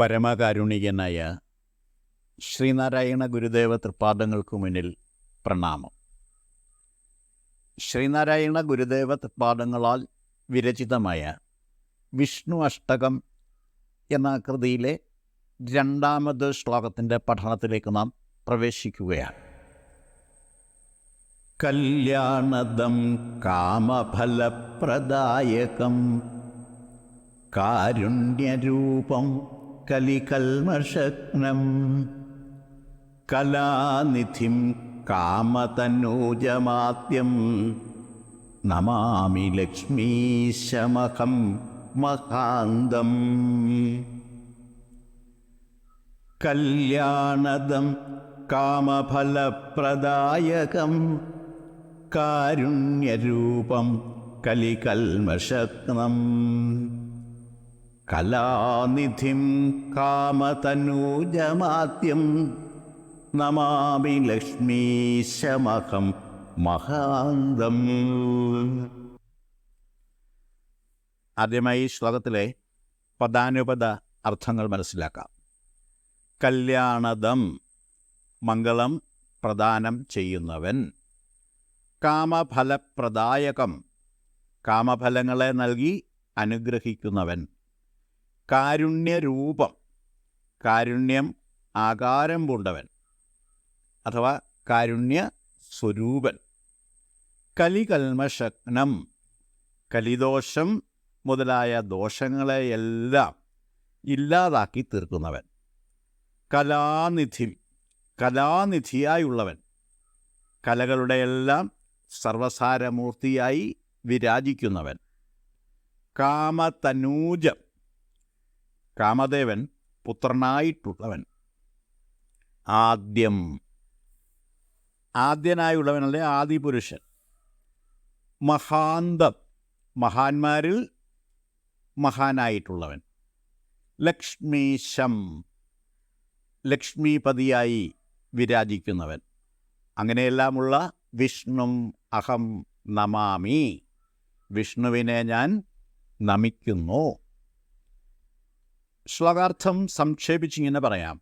പരമകാരുണികനായ ശ്രീനാരായണ ഗുരുദേവ തൃപ്പാദങ്ങൾക്ക് മുന്നിൽ പ്രണാമം. ശ്രീനാരായണ ഗുരുദേവ തൃപ്പാദങ്ങളാൽ വിരചിതമായ വിഷ്ണു അഷ്ടകം എന്ന കൃതിയിലെ രണ്ടാമത് ശ്ലോകത്തിന്റെ പഠനത്തിലേക്ക് നാം പ്രവേശിക്കുകയാണ്. കല്യാണദം കാമഫലപ്രദായകം കാരുണ്യരൂപം കലികൽമഷഗ്നം. കലാനിധിം കാമതനൂജമാദ്യം നമാമി ലക്ഷ്മീശമഹം മഹാന്തം. കല്യാണദം കാമഫലപ്രദായകം. കാരുണ്യരൂപം കലികൽമഷഗ്നം. കലാനിധിം കാമതനൂജമാദ്യം നമാമി ലക്ഷ്മീശമഹം മഹാന്തം. ആദ്യമായി ശ്ലോകത്തിലെ പദാനുപദ അർത്ഥങ്ങൾ മനസ്സിലാക്കാം. കല്യാണദം മംഗളം പ്രദാനം ചെയ്യുന്നവൻ. കാമഫലപ്രദായകം കാമഫലങ്ങളെ നൽകി അനുഗ്രഹിക്കുന്നവൻ. കാരുണ്യരൂപം കാരുണ്യം ആകാരം പൂണ്ടവൻ അഥവാ കാരുണ്യ സ്വരൂപൻ കലികൽമഷഗ്നം കലിദോഷം മുതലായ ദോഷങ്ങളെയെല്ലാം ഇല്ലാതാക്കി തീർക്കുന്നവൻ. കലാനിധി കലാനിധിയായുള്ളവൻ. കലകളുടെയെല്ലാം സർവസാരമൂർത്തിയായി വിരാജിക്കുന്നവൻ. കാമതനൂജം കാമദേവൻ പുത്രനായിട്ടുള്ളവൻ. ആദ്യം. ആദ്യനായുള്ളവൻ ആദ്യനായുള്ളവനല്ലേ ആദിപുരുഷൻ. മഹാന്തം. മഹാന്മാരിൽ മഹാനായിട്ടുള്ളവൻ. ലക്ഷ്മീശം. ലക്ഷ്മീപതിയായി വിരാജിക്കുന്നവൻ. അങ്ങനെയെല്ലാമുള്ള വിഷ്ണു അഹം നമാമി. വിഷ്ണുവിനെ ഞാൻ നമിക്കുന്നു. ശ്ലോകാർത്ഥം സംക്ഷേപിച്ചിങ്ങനെ പറയാം.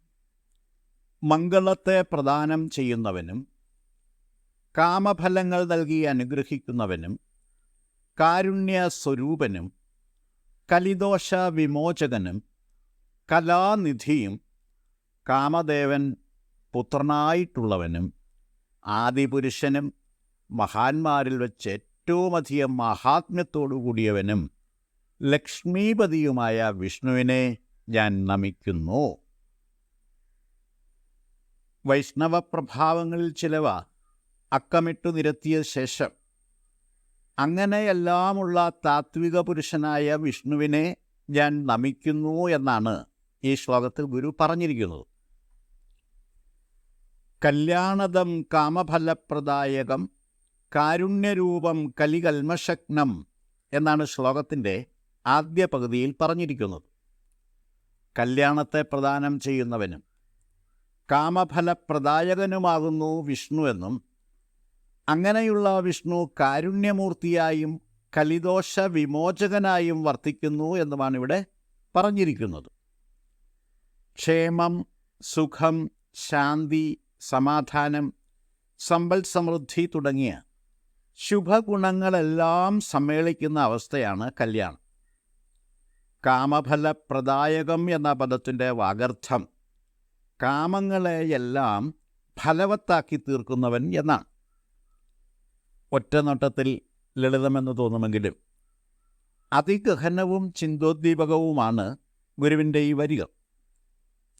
മംഗളത്തെ പ്രദാനം ചെയ്യുന്നവനും കാമഫലങ്ങൾ നൽകി അനുഗ്രഹിക്കുന്നവനും കാരുണ്യ സ്വരൂപനും കലിദോഷ വിമോചകനും കലാനിധിയും കാമദേവൻ പുത്രനായിട്ടുള്ളവനും ആദിപുരുഷനും മഹാന്മാരിൽ വെച്ച് ഏറ്റവുമധികം മഹാത്മ്യത്തോടു കൂടിയവനും ലക്ഷ്മീപതിയുമായ വിഷ്ണുവിനെ ഞാൻ നമിക്കുന്നു. വൈഷ്ണവ പ്രഭാവങ്ങളിൽ ചിലവ അക്കമിട്ടു നിരത്തിയ ശേഷം അങ്ങനെയെല്ലാമുള്ള താത്വിക പുരുഷനായ വിഷ്ണുവിനെ ഞാൻ നമിക്കുന്നു എന്നാണ് ഈ ശ്ലോകത്തിൽ ഗുരു പറഞ്ഞിരിക്കുന്നത്. കല്യാണതം കാമഫലപ്രദായകം കാരുണ്യരൂപം കലികൽമശക്നം എന്നാണ് ശ്ലോകത്തിന്റെ ആദ്യ പകുതിയിൽ പറഞ്ഞിരിക്കുന്നത്. കല്യാണത്തെ പ്രദാനം ചെയ്യുന്നവനും കാമഫലപ്രദായകനുമാകുന്നു വിഷ്ണു എന്നും അങ്ങനെയുള്ള വിഷ്ണു കാരുണ്യമൂർത്തിയായും കലിദോഷ വിമോചകനായും വർത്തിക്കുന്നു എന്നുമാണ് ഇവിടെ പറഞ്ഞിരിക്കുന്നത്. ക്ഷേമം സുഖം ശാന്തി സമാധാനം സമ്പൽ സമൃദ്ധി തുടങ്ങിയ ശുഭഗുണങ്ങളെല്ലാം സമ്മേളിക്കുന്ന അവസ്ഥയാണ് കല്യാണം. കാമഫലപ്രദായകം എന്ന പദത്തിന്റെ വാഗർത്ഥം. കാമങ്ങളെയെല്ലാം ഫലവത്താക്കി തീർക്കുന്നവൻ എന്നാണ്. ഒറ്റനോട്ടത്തിൽ ലളിതമെന്ന് തോന്നുമെങ്കിലും അതിഗഹനവും ചിന്തോദ്ദീപകവുമാണ് ഗുരുവിന്റെ ഈ വരികൾ.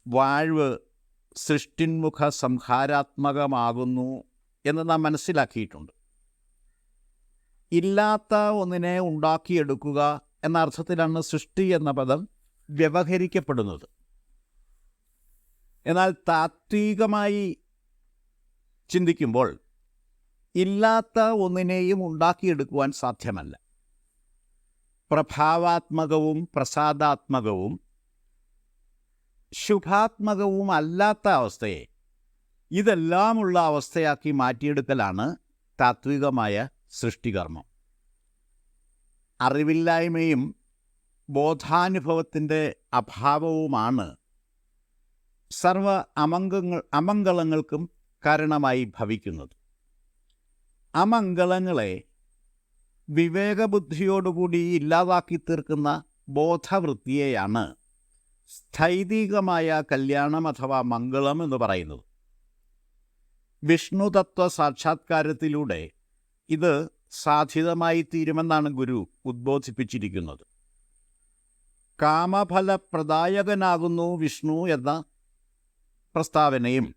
വാഴ്വ് സൃഷ്ടിന്മുഖ സംഹാരാത്മകമാകുന്നു എന്ന് നാം മനസ്സിലാക്കിയിട്ടുണ്ട്. ഇല്ലാത്ത ഒന്നിനെ ഉണ്ടാക്കിയെടുക്കുക എന്ന അർത്ഥത്തിലാണ് സൃഷ്ടി എന്ന പദം വ്യവഹരിക്കപ്പെടുന്നത്. എന്നാൽ താത്വികമായി ചിന്തിക്കുമ്പോൾ ഇല്ലാത്ത ഒന്നിനെയും ഉണ്ടാക്കിയെടുക്കുവാൻ സാധ്യമല്ല. പ്രഭാവാത്മകവും പ്രസാദാത്മകവും ശുഭാത്മകവും അല്ലാത്ത അവസ്ഥയെ ഇതെല്ലാമുള്ള അവസ്ഥയാക്കി മാറ്റിയെടുക്കലാണ് താത്വികമായ സൃഷ്ടികർമ്മം. അറിവില്ലായ്മയും ബോധാനുഭവത്തിന്റെ അഭാവവുമാണ് സർവ അമംഗങ്ങൾ അമംഗളങ്ങൾക്കും കാരണമായി ഭവിക്കുന്നത്. അമംഗളങ്ങളെ വിവേകബുദ്ധിയോടുകൂടി ഇല്ലാതാക്കി തീർക്കുന്ന ബോധവൃത്തിയെയാണ് സ്ഥൈതികമായ കല്യാണം അഥവാ മംഗളം എന്ന് പറയുന്നത്. വിഷ്ണുതത്വ സാക്ഷാത്കാരത്തിലൂടെ ഇത് സാധിതമായി തീരുമെന്നാണ് ഗുരു ഉദ്ബോധിപ്പിച്ചിരിക്കുന്നത്. കാമഫലപ്രദായകനാകുന്നു വിഷ്ണു എന്ന പ്രസ്താവനയും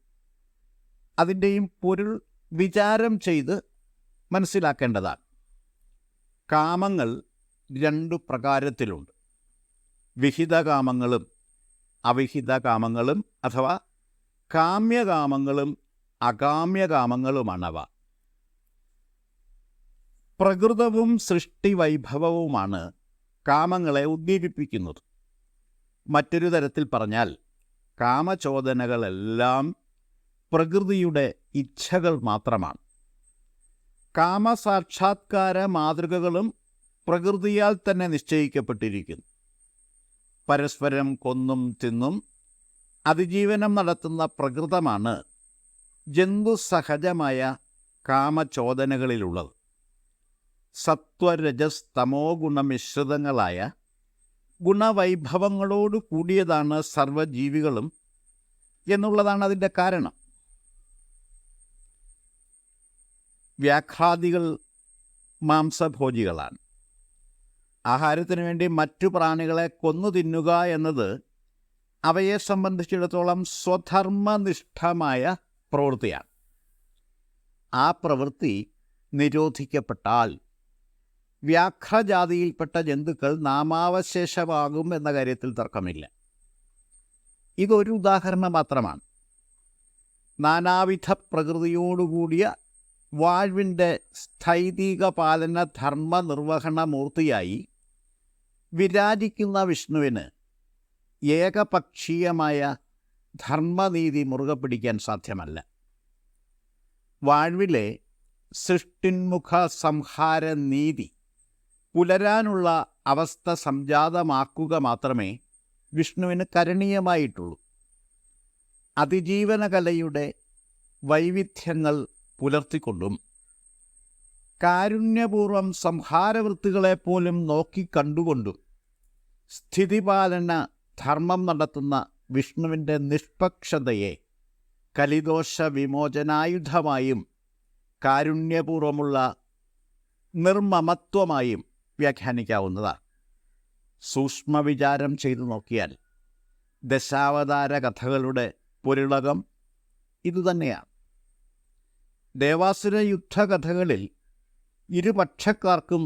അതിന്റെയും പൊരുൾ വിചാരം ചെയ്ത് മനസ്സിലാക്കേണ്ടതാണ്. കാമങ്ങൾ രണ്ടു പ്രകാരത്തിലുണ്ട്. വിഹിതകാമങ്ങളും അവിഹിതകാമങ്ങളും അഥവാ കാമ്യകാമങ്ങളും അകാമ്യകാമങ്ങളുമാണവ. പ്രകൃതവും സൃഷ്ടി വൈഭവവുമാണ് കാമങ്ങളെ ഉദ്ദീപിപ്പിക്കുന്നത്. മറ്റൊരു തരത്തിൽ പറഞ്ഞാൽ കാമചോദനകളെല്ലാം പ്രകൃതിയുടെ ഇച്ഛകൾ മാത്രമാണ്. കാമസാക്ഷാത്കാര മാതൃകകളും പ്രകൃതിയാൽ തന്നെ നിശ്ചയിക്കപ്പെട്ടിരിക്കുന്നു. പരസ്പരം കൊന്നും തിന്നും അതിജീവനം നടത്തുന്ന പ്രകൃതമാണ് ജന്തുസഹജമായ കാമചോദനകളിലുള്ളത്. സത്വരജസ് തമോ ഗുണമിശ്രിതങ്ങളായ ഗുണവൈഭവങ്ങളോട് കൂടിയതാണ് സർവജീവികളും എന്നുള്ളതാണ് അതിന്റെ കാരണം. വ്യാഘ്രാദികൾ മാംസഭോജികളാണ്. ആഹാരത്തിന് വേണ്ടി മറ്റു പ്രാണികളെ കൊന്നു തിന്നുക എന്നത് അവയെ സംബന്ധിച്ചിടത്തോളം സ്വധർമ്മനിഷ്ഠമായ പ്രവൃത്തിയാണ്. ആ പ്രവൃത്തി നിരോധിക്കപ്പെട്ടാൽ വ്യാഘ്രജാതിയിൽപ്പെട്ട ജന്തുക്കൾ നാമാവശേഷമാകും എന്ന കാര്യത്തിൽ തർക്കമില്ല. ഇതൊരു ഉദാഹരണം മാത്രമാണ്. നാനാവിധ പ്രകൃതിയോടുകൂടിയ വാഴ്വിന്റെ സ്ഥൈതിക പാലന ധർമ്മ നിർവഹണ മൂർത്തിയായി വിരാജിക്കുന്ന വിഷ്ണുവിന് ഏകപക്ഷീയമായ ധർമ്മനീതി മുറുകെ പിടിക്കാൻ സാധ്യമല്ല. വാഴ്വിലെ സൃഷ്ടിന്മുഖ സംഹാര നീതി പുലരാനുള്ള അവസ്ഥ സംജാതമാക്കുക മാത്രമേ വിഷ്ണുവിന് കരണീയമായിട്ടുള്ളൂ. അതിജീവനകലയുടെ വൈവിധ്യങ്ങൾ പുലർത്തിക്കൊണ്ടും കാരുണ്യപൂർവം സംഹാരവൃത്തികളെപ്പോലും നോക്കിക്കണ്ടുകൊണ്ടും സ്ഥിതിപാലന ധർമ്മം നടത്തുന്ന വിഷ്ണുവിന്റെ നിഷ്പക്ഷതയെ കലിദോഷ വിമോചനായുധമായും കാരുണ്യപൂർവമുള്ള നിർമ്മമത്വമായും വ്യാഖ്യാനിക്കാവുന്നതാണ്. സൂക്ഷ്മവിചാരം ചെയ്തു നോക്കിയാൽ ദശാവതാര കഥകളുടെ പൊരുളകം ഇതുതന്നെയാണ്. ദേവാസുര യുദ്ധകഥകളിൽ ഇരുപക്ഷക്കാർക്കും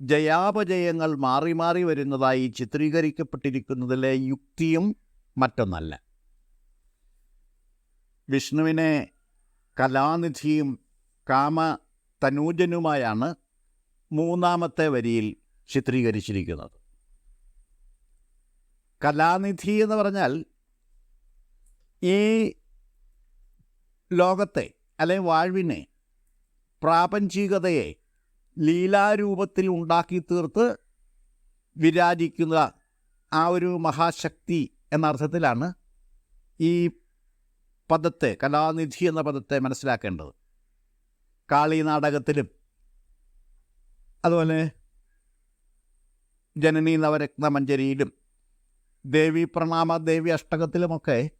ജയാപജയങ്ങൾ മാറി മാറി വരുന്നതായി ചിത്രീകരിക്കപ്പെട്ടിരിക്കുന്നതിലെ യുക്തിയും മറ്റൊന്നല്ല. വിഷ്ണുവിനെ കലാനിധിയും കാമ തനൂജനുമായാണ് മൂന്നാമത്തെ വരിയിൽ ചിത്രീകരിച്ചിരിക്കുന്നത്. കലാനിധി എന്ന് പറഞ്ഞാൽ ഈ ലോകത്തെ അല്ലെങ്കിൽ വാഴ്വിനെ പ്രാപഞ്ചികതയെ ലീലാരൂപത്തിൽ ഉണ്ടാക്കി തീർത്ത് വിരാജിക്കുന്ന ആ ഒരു മഹാശക്തി എന്ന അർത്ഥത്തിലാണ് ഈ പദത്തെ കലാനിധി എന്ന പദത്തെ മനസ്സിലാക്കേണ്ടത്. കാളി നാടകത്തിലും അതുപോലെ ജനനീ നവരത്നമഞ്ജരിയിലും ദേവി പ്രണാമ ദേവി അഷ്ടകത്തിലുമൊക്കെ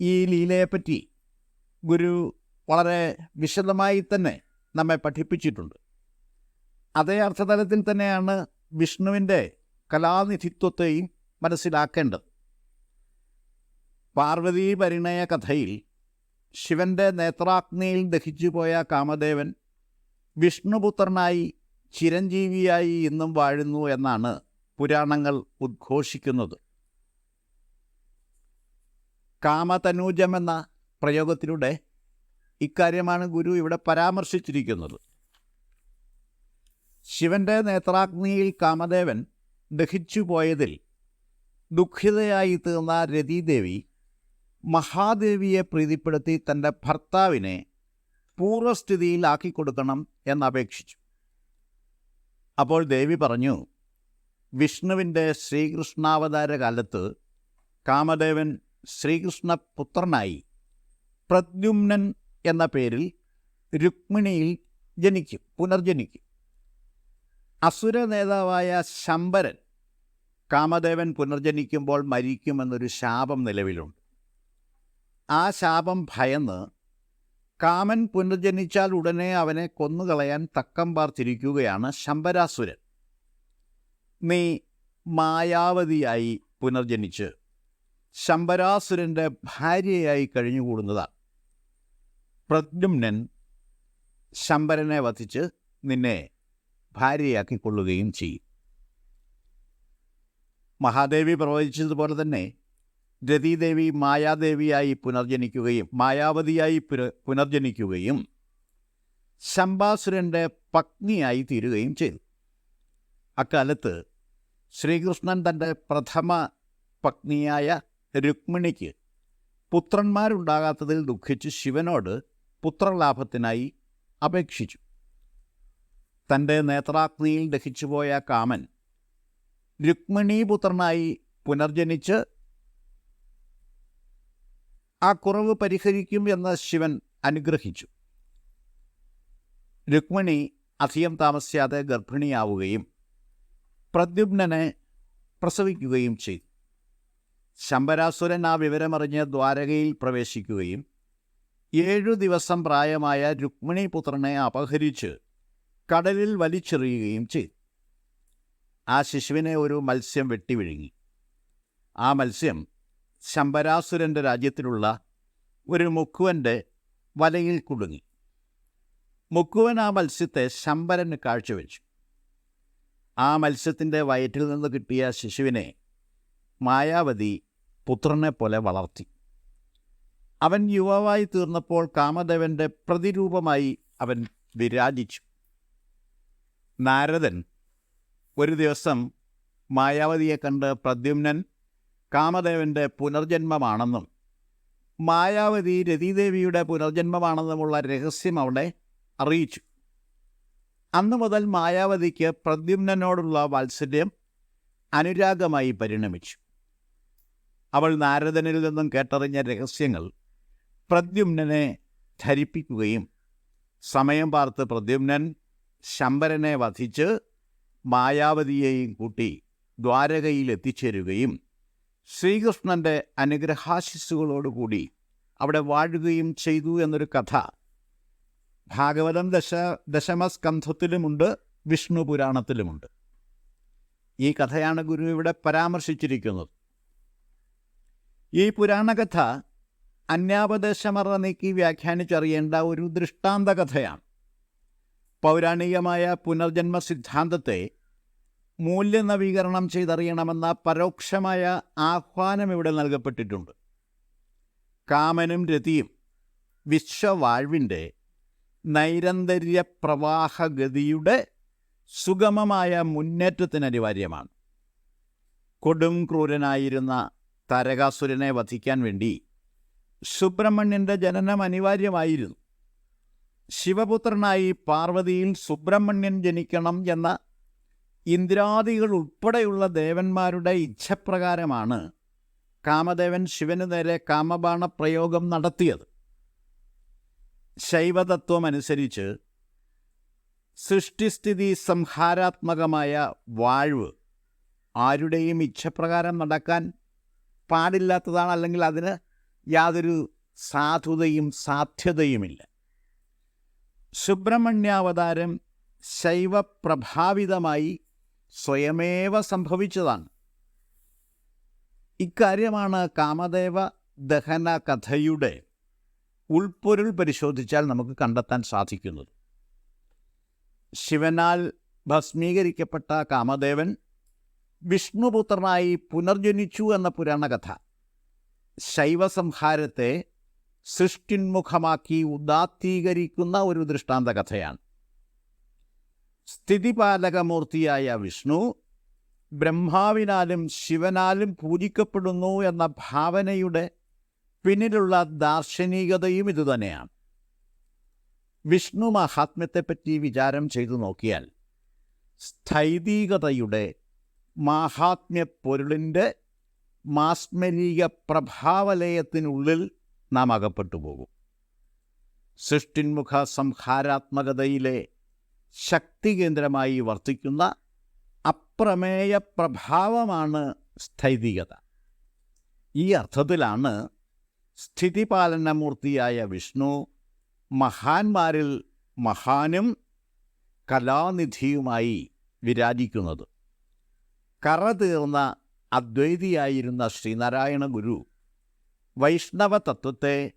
ഈ ലീലയെപ്പറ്റി ഗുരു വളരെ വിശദമായി തന്നെ നമ്മെ പഠിപ്പിച്ചിട്ടുണ്ട്. അതേ അർത്ഥതലത്തിൽ തന്നെയാണ് വിഷ്ണുവിന്റെ കലാനിധിത്വത്തെയും മനസ്സിലാക്കേണ്ടത്. പാർവതി പരിണയ കഥയിൽ ശിവന്റെ നേത്രാഗ്നിയിൽ ദഹിച്ചുപോയ കാമദേവൻ വിഷ്ണുപുത്രനായി ചിരഞ്ജീവിയായി ഇന്നും വാഴുന്നു എന്നാണ് പുരാണങ്ങൾ ഉദ്ഘോഷിക്കുന്നത്. കാമതനൂജം എന്ന പ്രയോഗത്തിലൂടെ ഇക്കാര്യമാണ് ഗുരു ഇവിടെ പരാമർശിച്ചിരിക്കുന്നത്. ശിവന്റെ നേത്രാഗ്നിയിൽ കാമദേവൻ ദഹിച്ചു പോയതിൽ ദുഃഖിതയായി തീർന്ന രതീദേവി മഹാദേവിയെ പ്രീതിപ്പെടുത്തി തന്റെ ഭർത്താവിനെ പൂർവസ്ഥിതിയിലാക്കി കൊടുക്കണം എന്നപേക്ഷിച്ചു. അപ്പോൾ ദേവി പറഞ്ഞു വിഷ്ണുവിന്റെ ശ്രീകൃഷ്ണാവതാര കാലത്ത് കാമദേവൻ ശ്രീകൃഷ്ണ പുത്രനായി പ്രദ്യുമ്നൻ എന്ന പേരിൽ രുക്മിണിയിൽ ജനിക്കും പുനർജനിക്കും. അസുര നേതാവായ ശമ്പരൻ കാമദേവൻ പുനർജനിക്കുമ്പോൾ മരിക്കുമെന്നൊരു ശാപം നിലവിലുണ്ട്. ആ ശാപം ഭയന്ന് കാമൻ പുനർജനിച്ചാൽ ഉടനെ അവനെ കൊന്നുകളയാൻ തക്കം പാർത്തിരിക്കുകയാണ് ശമ്പരാസുരൻ. നീ മായാവതിയായി പുനർജനിച്ച് ശമ്പരാസുരന്റെ ഭാര്യയായി കഴിഞ്ഞുകൂടുന്നതാണ് പ്രദ്യുമ്നൻ ശമ്പരനെ വധിച്ച് നിന്നെ ഭാര്യയാക്കിക്കൊള്ളുകയും ചെയ്യും. മഹാദേവി പ്രവചിച്ചതുപോലെ തന്നെ രതീദേവി മായാദേവിയായി പുനർജനിക്കുകയും മായാവതിയായി പുനർജനിക്കുകയും ശംബാസുരന്റെ പത്നിയായി തീരുകയും ചെയ്തു. അക്കാലത്ത് ശ്രീകൃഷ്ണൻ തന്റെ പ്രഥമ പത്നിയായ രുക്മിണിക്ക് പുത്രന്മാരുണ്ടാകാത്തതിൽ ദുഃഖിച്ച് ശിവനോട് പുത്രലാഭത്തിനായി അപേക്ഷിച്ചു. തന്റെ നേത്രാഗ്നിയിൽ ദഹിച്ചുപോയ കാമൻ രുക്മിണീപുത്രനായി പുനർജനിച്ച് ആ കുറവ് പരിഹരിക്കും എന്ന് ശിവൻ അനുഗ്രഹിച്ചു. രുക്മിണി അധികം താമസിയാതെ ഗർഭിണിയാവുകയും പ്രദ്യുമ്നനെ പ്രസവിക്കുകയും ചെയ്തു. ശമ്പരാസുരൻ ആ വിവരമറിഞ്ഞ് ദ്വാരകയിൽ പ്രവേശിക്കുകയും ഏഴു ദിവസം പ്രായമായ രുക്മിണി പുത്രനെ അപഹരിച്ച് കടലിൽ വലിച്ചെറിയുകയും ചെയ്തു. ആ ശിശുവിനെ ഒരു മത്സ്യം വെട്ടിവിഴുങ്ങി. ആ മത്സ്യം ശമ്പരാസുരന്റെ രാജ്യത്തിലുള്ള ഒരു മുക്കുവന്റെ വലയിൽ കുടുങ്ങി. മുക്കുവൻ ആ മത്സ്യത്തെ ശമ്പരന് കാഴ്ചവെച്ചു. ആ മത്സ്യത്തിന്റെ വയറ്റിൽ നിന്ന് കിട്ടിയ ശിശുവിനെ മായാവതി പുത്രനെ പോലെ വളർത്തി. അവൻ യുവാവായി തീർന്നപ്പോൾ കാമദേവന്റെ പ്രതിരൂപമായി അവൻ വിരാജിച്ചു. നാരദൻ ഒരു ദിവസം മായാവതിയെ കണ്ട് പ്രദ്യുമ്നൻ കാമദേവന്റെ പുനർജന്മമാണെന്നും മായാവതി രതിദേവിയുടെ പുനർജന്മമാണെന്നുമുള്ള രഹസ്യം അവിടെ അറിയിച്ചു. അന്നു മുതൽ മായാവതിക്ക് പ്രദ്യുമ്നോടുള്ള വാത്സല്യം അനുരാഗമായി പരിണമിച്ചു. അവൾ നാരദനിൽ നിന്നും കേട്ടറിഞ്ഞ രഹസ്യങ്ങൾ പ്രദ്യുമ്നനെ ധരിപ്പിക്കുകയും സമയം പാർത്ത് പ്രദ്യുമ്നൻ ശമ്പരനെ വധിച്ച് മായാവതിയെയും കൂട്ടി ദ്വാരകയിൽ എത്തിച്ചേരുകയും ശ്രീകൃഷ്ണന്റെ അനുഗ്രഹാശിസ്സുകളോടുകൂടി അവിടെ വാഴുകയും ചെയ്തു എന്നൊരു കഥ. ഭാഗവതം ദശ ദശമസ്കന്ധത്തിലുമുണ്ട് വിഷ്ണു പുരാണത്തിലുമുണ്ട് ഈ കഥയാണ് ഗുരു ഇവിടെ പരാമർശിച്ചിരിക്കുന്നത്. ഈ പുരാണകഥ അന്യാപദേശമറ നീക്കി വ്യാഖ്യാനിച്ചറിയേണ്ട ഒരു ദൃഷ്ടാന്ത കഥയാണ് പൗരാണികമായ പുനർജന്മ സിദ്ധാന്തത്തെ മൂല്യനവീകരണം ചെയ്തറിയണമെന്ന പരോക്ഷമായ ആഹ്വാനം ഇവിടെ നൽകപ്പെട്ടിട്ടുണ്ട്. കാമനും രതിയും വിശ്വവാഴ്വിന്റെ നൈരന്തര്യ പ്രവാഹഗതിയുടെ സുഗമമായ മുന്നേറ്റത്തിന് അനിവാര്യമാണ്. കൊടും ക്രൂരനായിരുന്ന താരകാസുരനെ വധിക്കാൻ വേണ്ടി സുബ്രഹ്മണ്യന്റെ ജനനം അനിവാര്യമായിരുന്നു. ശിവപുത്രനായി പാർവതിയിൽ സുബ്രഹ്മണ്യൻ ജനിക്കണം എന്ന ഇന്ദ്രാദികൾ ഉൾപ്പെടെയുള്ള ദേവന്മാരുടെ ഇച്ഛപ്രകാരമാണ് കാമദേവൻ ശിവന് നേരെ കാമബാണ പ്രയോഗം നടത്തിയത്. ശൈവതത്വമനുസരിച്ച് സൃഷ്ടിസ്ഥിതി സംഹാരാത്മകമായ വാഴ്വ് ആരുടെയും ഇച്ഛപ്രകാരം നടക്കാൻ പാടില്ലാത്തതാണ് അല്ലെങ്കിൽ അതിന് യാതൊരു സാധുതയും സാധ്യതയുമില്ല. സുബ്രഹ്മണ്യാവതാരം ശൈവപ്രഭാവിതമായി സ്വയമേവ സംഭവിച്ചതാണ്. ഇക്കാര്യമാണ് കാമദേവ ദഹന കഥയുടെ ഉൾപ്പൊരുൾ പരിശോധിച്ചാൽ നമുക്ക് കണ്ടെത്താൻ സാധിക്കുന്നത്. ശിവനാൽ ഭസ്മീകരിക്കപ്പെട്ട കാമദേവൻ വിഷ്ണുപുത്രനായി പുനർജനിച്ചു എന്ന പുരാണകഥ. ശൈവസംഹാരത്തെ സൃഷ്ടിന്മുഖമാക്കി ഉദാത്തീകരിക്കുന്ന ഒരു ദൃഷ്ടാന്ത കഥയാണ് സ്ഥിതിപാലകമൂർത്തിയായ വിഷ്ണു ബ്രഹ്മാവിനാലും ശിവനാലും പൂജിക്കപ്പെടുന്നു എന്ന ഭാവനയുടെ പിന്നിലുള്ള ദാർശനികതയും ഇതുതന്നെയാണ് വിഷ്ണു മഹാത്മ്യത്തെപ്പറ്റി വിചാരം ചെയ്തു നോക്കിയാൽ സ്ഥൈതീകതയുടെ മാഹാത്മ്യ പൊരുളിന്റെ മാസ്മരിക പ്രഭാവലയത്തിനുള്ളിൽ നാം അകപ്പെട്ടു പോകും. സൃഷ്ടിന്മുഖ സംഹാരാത്മകതയിലെ ശക്തി കേന്ദ്രമായി വർത്തിക്കുന്ന അപ്രമേയ പ്രഭാവമാണ് സ്ഥൈതികത. ഈ അർത്ഥത്തിലാണ് സ്ഥിതിപാലനമൂർത്തിയായ വിഷ്ണു മഹാന്മാരിൽ മഹാനും കലാനിധിയുമായി വിരാജിക്കുന്നത്. കറ തീർന്ന അദ്വൈതിയായിരുന്ന ശ്രീനാരായണ ഗുരു വൈഷ്ണവ തത്വത്തെ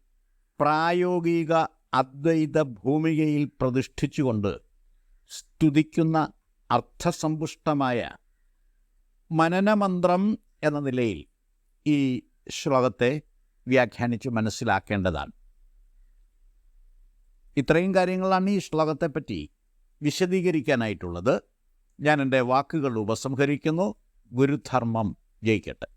പ്രായോഗിക അദ്വൈത ഭൂമികയിൽ പ്രതിഷ്ഠിച്ചുകൊണ്ട് സ്തുതിക്കുന്ന അർത്ഥസമ്പുഷ്ടമായ മനനമന്ത്രം എന്ന നിലയിൽ ഈ ശ്ലോകത്തെ വ്യാഖ്യാനിച്ച് മനസ്സിലാക്കേണ്ടതാണ്. ഇത്രയും കാര്യങ്ങളാണ് ഈ ശ്ലോകത്തെപ്പറ്റി വിശദീകരിക്കാനായിട്ടുള്ളത്. ഞാൻ എന്റെ വാക്കുകൾ ഉപസംഹരിക്കുന്നു. ഗുരുധർമ്മം ജയിക്കട്ടെ.